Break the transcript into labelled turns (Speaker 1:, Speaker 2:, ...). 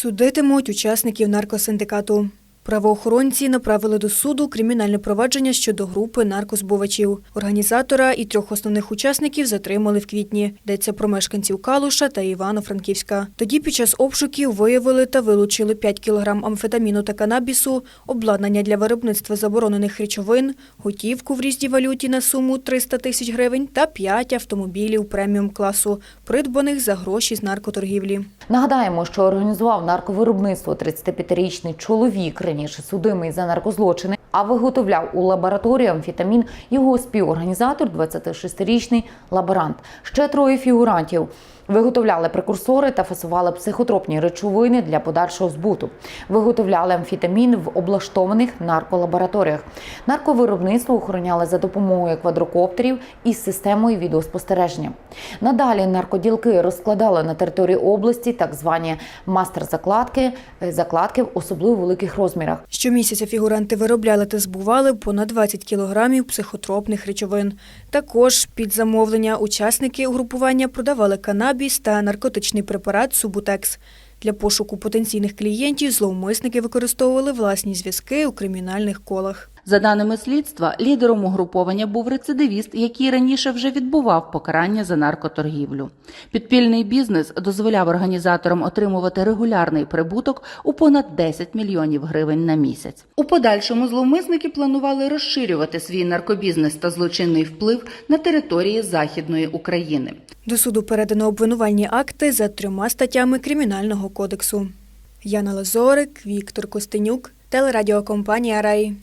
Speaker 1: Судитимуть учасників наркосиндикату. Правоохоронці направили до суду кримінальне провадження щодо групи наркозбувачів. Організатора і трьох основних учасників затримали в квітні. Йдеться про мешканців Калуша та Івано-Франківська. Тоді під час обшуків виявили та вилучили 5 кг амфетаміну та канабісу, обладнання для виробництва заборонених речовин, готівку в різній валюті на суму 300 тисяч гривень та 5 автомобілів преміум класу, придбаних за гроші з наркоторгівлі.
Speaker 2: Нагадаємо, що організував нарковиробництво 35-річний чоловік, раніше судимий за наркозлочини, а виготовляв у лабораторії амфітамін його співорганізатор, 26-річний лаборант. Ще троє фігурантів. Виготовляли прекурсори та фасували психотропні речовини для подальшого збуту. Виготовляли амфетамін в облаштованих нарколабораторіях. Нарковиробництво охороняли за допомогою квадрокоптерів із системою відеоспостереження. Надалі наркоділки розкладали на території області так звані мастер-закладки, е, закладки в особливо великих розмірах.
Speaker 1: Щомісяця фігуранти виробляли та збували понад 20 кілограмів психотропних речовин. Також під замовлення учасники угрупування продавали канабіс та наркотичний препарат Субутекс. Для пошуку потенційних клієнтів зловмисники використовували власні зв'язки у кримінальних колах.
Speaker 3: За даними слідства, лідером угруповання був рецидивіст, який раніше вже відбував покарання за наркоторгівлю. Підпільний бізнес дозволяв організаторам отримувати регулярний прибуток у понад 10 мільйонів гривень на місяць. У подальшому зловмисники планували розширювати свій наркобізнес та злочинний вплив на території Західної України.
Speaker 1: До суду передано обвинувальні акти за трьома статтями Кримінального кодексу. Яна Лазорик, Віктор Костенюк, телерадіокомпанія Рай.